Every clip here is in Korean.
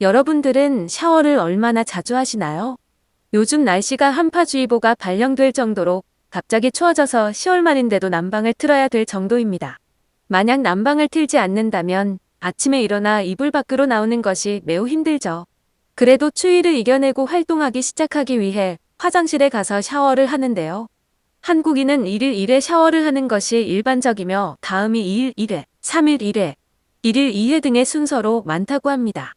여러분들은 샤워를 얼마나 자주 하시나요? 요즘 날씨가 한파주의보가 발령될 정도로 갑자기 추워져서 10월 말인데도 난방을 틀어야 될 정도입니다. 만약 난방을 틀지 않는다면 아침에 일어나 이불 밖으로 나오는 것이 매우 힘들죠. 그래도 추위를 이겨내고 활동하기 시작하기 위해 화장실에 가서 샤워를 하는데요. 한국인은 1일 1회 샤워를 하는 것이 일반적이며 다음이 2일 1회, 3일 1회, 1일 2회 등의 순서로 많다고 합니다.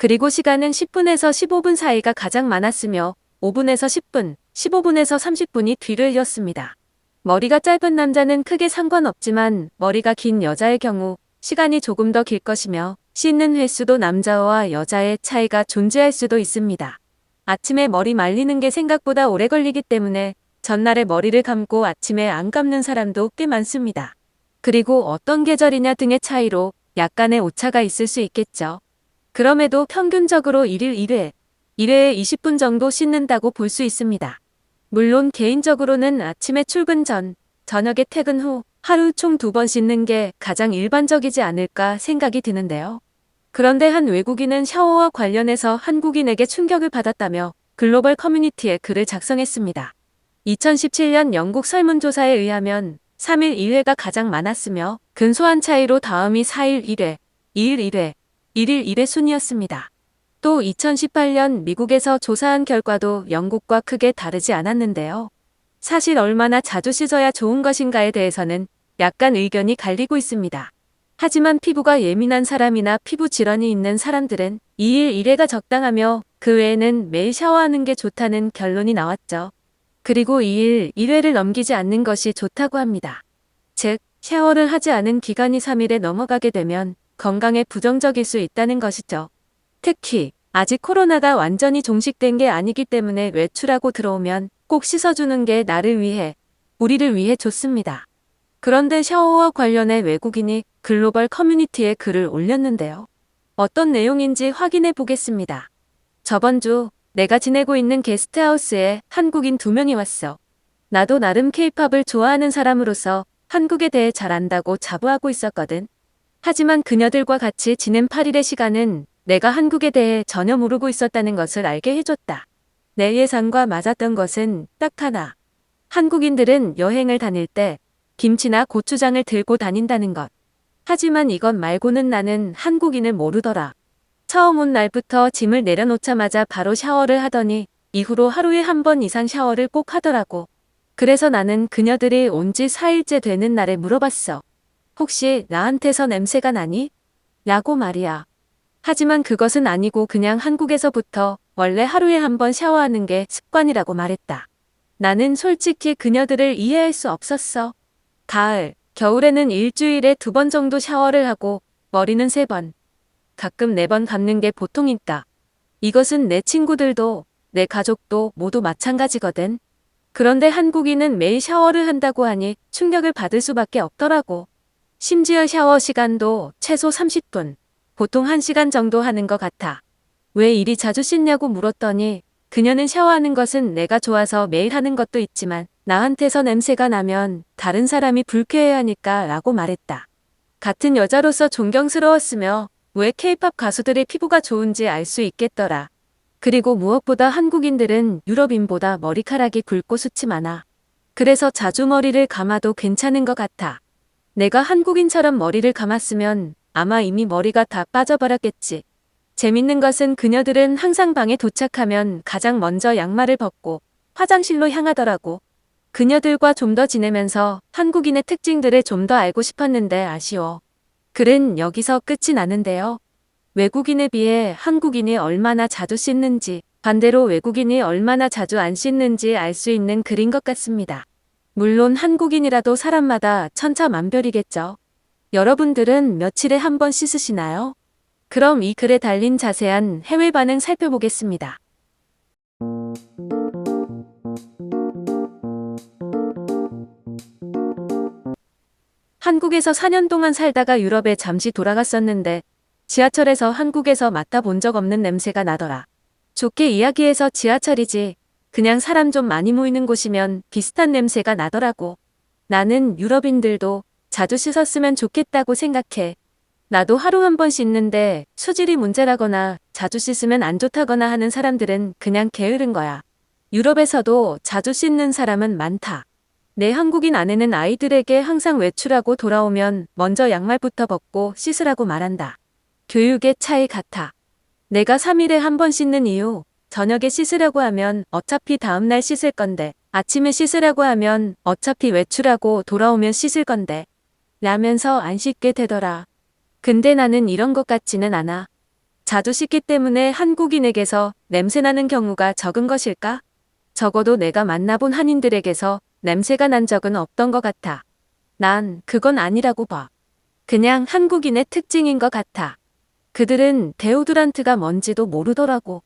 그리고 시간은 10분에서 15분 사이가 가장 많았으며 5분에서 10분, 15분에서 30분이 뒤를 이었습니다. 머리가 짧은 남자는 크게 상관없지만 머리가 긴 여자의 경우 시간이 조금 더 길 것이며 씻는 횟수도 남자와 여자의 차이가 존재할 수도 있습니다. 아침에 머리 말리는 게 생각보다 오래 걸리기 때문에 전날에 머리를 감고 아침에 안 감는 사람도 꽤 많습니다. 그리고 어떤 계절이냐 등의 차이로 약간의 오차가 있을 수 있겠죠. 그럼에도 평균적으로 1일 1회, 1회에 20분 정도 씻는다고 볼 수 있습니다. 물론 개인적으로는 아침에 출근 전, 저녁에 퇴근 후 하루 총 두 번 씻는 게 가장 일반적이지 않을까 생각이 드는데요. 그런데 한 외국인은 샤워와 관련해서 한국인에게 충격을 받았다며 글로벌 커뮤니티에 글을 작성했습니다. 2017년 영국 설문조사에 의하면 3일 1회가 가장 많았으며 근소한 차이로 다음이 4일 1회, 2일 1회, 1일 1회 순이었습니다. 또 2018년 미국에서 조사한 결과도 영국과 크게 다르지 않았는데요. 사실 얼마나 자주 씻어야 좋은 것인가에 대해서는 약간 의견이 갈리고 있습니다. 하지만 피부가 예민한 사람이나 피부 질환이 있는 사람들은 2일 1회가 적당하며 그 외에는 매일 샤워하는 게 좋다는 결론이 나왔죠. 그리고 2일 1회를 넘기지 않는 것이 좋다고 합니다. 즉, 샤워를 하지 않은 기간이 3일에 넘어가게 되면 건강에 부정적일 수 있다는 것이죠. 특히 아직 코로나가 완전히 종식된 게 아니기 때문에 외출하고 들어오면 꼭 씻어주는 게 나를 위해, 우리를 위해 좋습니다. 그런데 샤워와 관련해 외국인이 글로벌 커뮤니티에 글을 올렸는데요. 어떤 내용인지 확인해 보겠습니다. 저번 주 내가 지내고 있는 게스트하우스에 한국인 두 명이 왔어. 나도 나름 케이팝을 좋아하는 사람으로서 한국에 대해 잘 안다고 자부하고 있었거든. 하지만 그녀들과 같이 지낸 8일의 시간은 내가 한국에 대해 전혀 모르고 있었다는 것을 알게 해줬다. 내 예상과 맞았던 것은 딱 하나. 한국인들은 여행을 다닐 때 김치나 고추장을 들고 다닌다는 것. 하지만 이것 말고는 나는 한국인을 모르더라. 처음 온 날부터 짐을 내려놓자마자 바로 샤워를 하더니 이후로 하루에 한 번 이상 샤워를 꼭 하더라고. 그래서 나는 그녀들이 온 지 4일째 되는 날에 물어봤어. 혹시 나한테서 냄새가 나니? 라고 말이야. 하지만 그것은 아니고 그냥 한국에서부터 원래 하루에 한 번 샤워하는 게 습관이라고 말했다. 나는 솔직히 그녀들을 이해할 수 없었어. 가을, 겨울에는 일주일에 두 번 정도 샤워를 하고 머리는 세 번, 가끔 네 번 감는 게 보통이다. 이것은 내 친구들도 내 가족도 모두 마찬가지거든. 그런데 한국인은 매일 샤워를 한다고 하니 충격을 받을 수밖에 없더라고. 심지어 샤워 시간도 최소 30분, 보통 1시간 정도 하는 것 같아. 왜 이리 자주 씻냐고 물었더니 그녀는 샤워하는 것은 내가 좋아서 매일 하는 것도 있지만 나한테서 냄새가 나면 다른 사람이 불쾌해하니까 라고 말했다. 같은 여자로서 존경스러웠으며 왜 케이팝 가수들의 피부가 좋은지 알 수 있겠더라. 그리고 무엇보다 한국인들은 유럽인보다 머리카락이 굵고 숱이 많아. 그래서 자주 머리를 감아도 괜찮은 것 같아. 내가 한국인처럼 머리를 감았으면 아마 이미 머리가 다 빠져버렸겠지. 재밌는 것은 그녀들은 항상 방에 도착하면 가장 먼저 양말을 벗고 화장실로 향하더라고. 그녀들과 좀 더 지내면서 한국인의 특징들을 좀 더 알고 싶었는데 아쉬워. 글은 여기서 끝이 나는데요. 외국인에 비해 한국인이 얼마나 자주 씻는지, 반대로 외국인이 얼마나 자주 안 씻는지 알 수 있는 글인 것 같습니다. 물론 한국인이라도 사람마다 천차만별이겠죠. 여러분들은 며칠에 한 번 씻으시나요? 그럼 이 글에 달린 자세한 해외 반응 살펴보겠습니다. 한국에서 4년 동안 살다가 유럽에 잠시 돌아갔었는데 지하철에서 한국에서 맡아본 적 없는 냄새가 나더라. 좋게 이야기해서 지하철이지 그냥 사람 좀 많이 모이는 곳이면 비슷한 냄새가 나더라고. 나는 유럽인들도 자주 씻었으면 좋겠다고 생각해. 나도 하루 한 번 씻는데 수질이 문제라거나 자주 씻으면 안 좋다거나 하는 사람들은 그냥 게으른 거야. 유럽에서도 자주 씻는 사람은 많다. 내 한국인 아내는 아이들에게 항상 외출하고 돌아오면 먼저 양말부터 벗고 씻으라고 말한다. 교육의 차이 같아. 내가 3일에 한 번 씻는 이유, 저녁에 씻으라고 하면 어차피 다음날 씻을 건데, 아침에 씻으라고 하면 어차피 외출하고 돌아오면 씻을 건데, 라면서 안 씻게 되더라. 근데 나는 이런 것 같지는 않아. 자주 씻기 때문에 한국인에게서 냄새나는 경우가 적은 것일까? 적어도 내가 만나본 한인들에게서 냄새가 난 적은 없던 것 같아. 난 그건 아니라고 봐. 그냥 한국인의 특징인 것 같아. 그들은 데오드란트가 뭔지도 모르더라고.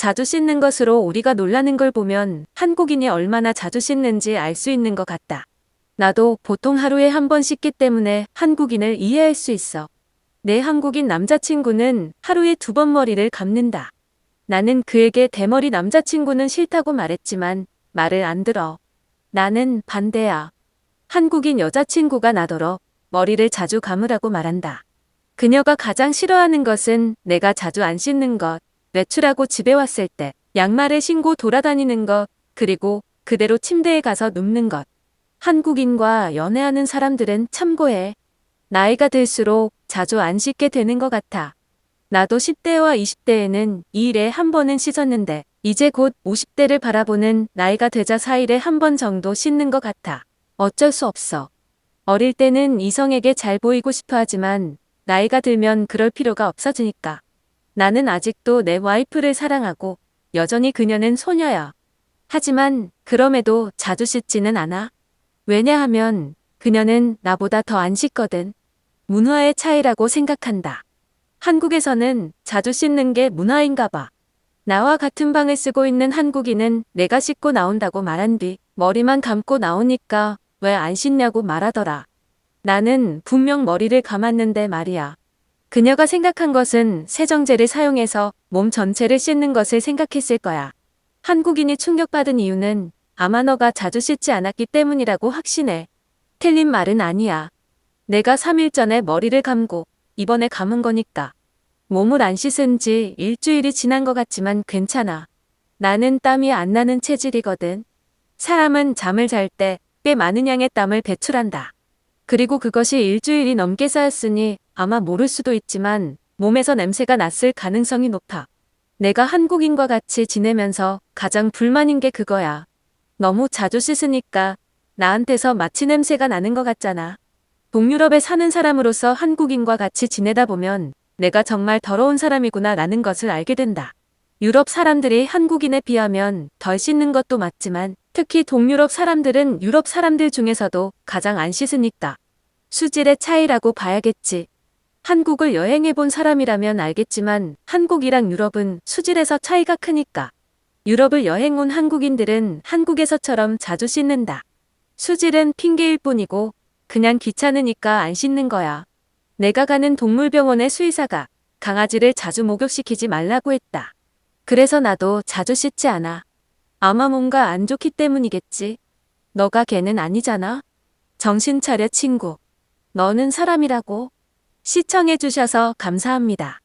자주 씻는 것으로 우리가 놀라는 걸 보면 한국인이 얼마나 자주 씻는지 알 수 있는 것 같다. 나도 보통 하루에 한 번 씻기 때문에 한국인을 이해할 수 있어. 내 한국인 남자친구는 하루에 두 번 머리를 감는다. 나는 그에게 대머리 남자친구는 싫다고 말했지만 말을 안 들어. 나는 반대야. 한국인 여자친구가 나더러 머리를 자주 감으라고 말한다. 그녀가 가장 싫어하는 것은 내가 자주 안 씻는 것, 외출하고 집에 왔을 때 양말을 신고 돌아다니는 것, 그리고 그대로 침대에 가서 눕는 것. 한국인과 연애하는 사람들은 참고해. 나이가 들수록 자주 안 씻게 되는 것 같아. 나도 10대와 20대에는 2일에 한 번은 씻었는데, 이제 곧 50대를 바라보는 나이가 되자 4일에 한 번 정도 씻는 것 같아. 어쩔 수 없어. 어릴 때는 이성에게 잘 보이고 싶어 하지만, 나이가 들면 그럴 필요가 없어지니까. 나는 아직도 내 와이프를 사랑하고, 여전히 그녀는 소녀야. 하지만, 그럼에도 자주 씻지는 않아. 왜냐하면, 그녀는 나보다 더 안 씻거든. 문화의 차이라고 생각한다. 한국에서는 자주 씻는 게 문화인가 봐. 나와 같은 방을 쓰고 있는 한국인은 내가 씻고 나온다고 말한 뒤 머리만 감고 나오니까 왜 안 씻냐고 말하더라. 나는 분명 머리를 감았는데 말이야. 그녀가 생각한 것은 세정제를 사용해서 몸 전체를 씻는 것을 생각했을 거야. 한국인이 충격받은 이유는 아마 너가 자주 씻지 않았기 때문이라고 확신해. 틀린 말은 아니야. 내가 3일 전에 머리를 감고 이번에 감은 거니까. 몸을 안 씻은 지 일주일이 지난 것 같지만 괜찮아. 나는 땀이 안 나는 체질이거든. 사람은 잠을 잘 때 꽤 많은 양의 땀을 배출한다. 그리고 그것이 일주일이 넘게 쌓였으니 아마 모를 수도 있지만 몸에서 냄새가 났을 가능성이 높아. 내가 한국인과 같이 지내면서 가장 불만인 게 그거야. 너무 자주 씻으니까 나한테서 마취 냄새가 나는 것 같잖아. 동유럽에 사는 사람으로서 한국인과 같이 지내다 보면 내가 정말 더러운 사람이구나 라는 것을 알게 된다. 유럽 사람들이 한국인에 비하면 덜 씻는 것도 맞지만 특히 동유럽 사람들은 유럽 사람들 중에서도 가장 안 씻으니까 수질의 차이라고 봐야겠지. 한국을 여행해 본 사람이라면 알겠지만 한국이랑 유럽은 수질에서 차이가 크니까. 유럽을 여행 온 한국인들은 한국에서처럼 자주 씻는다. 수질은 핑계일 뿐이고 그냥 귀찮으니까 안 씻는 거야. 내가 가는 동물병원의 수의사가 강아지를 자주 목욕시키지 말라고 했다. 그래서 나도 자주 씻지 않아. 아마 뭔가 안 좋기 때문이겠지. 너가 걔는 아니잖아. 정신 차려 친구. 너는 사람이라고. 시청해주셔서 감사합니다.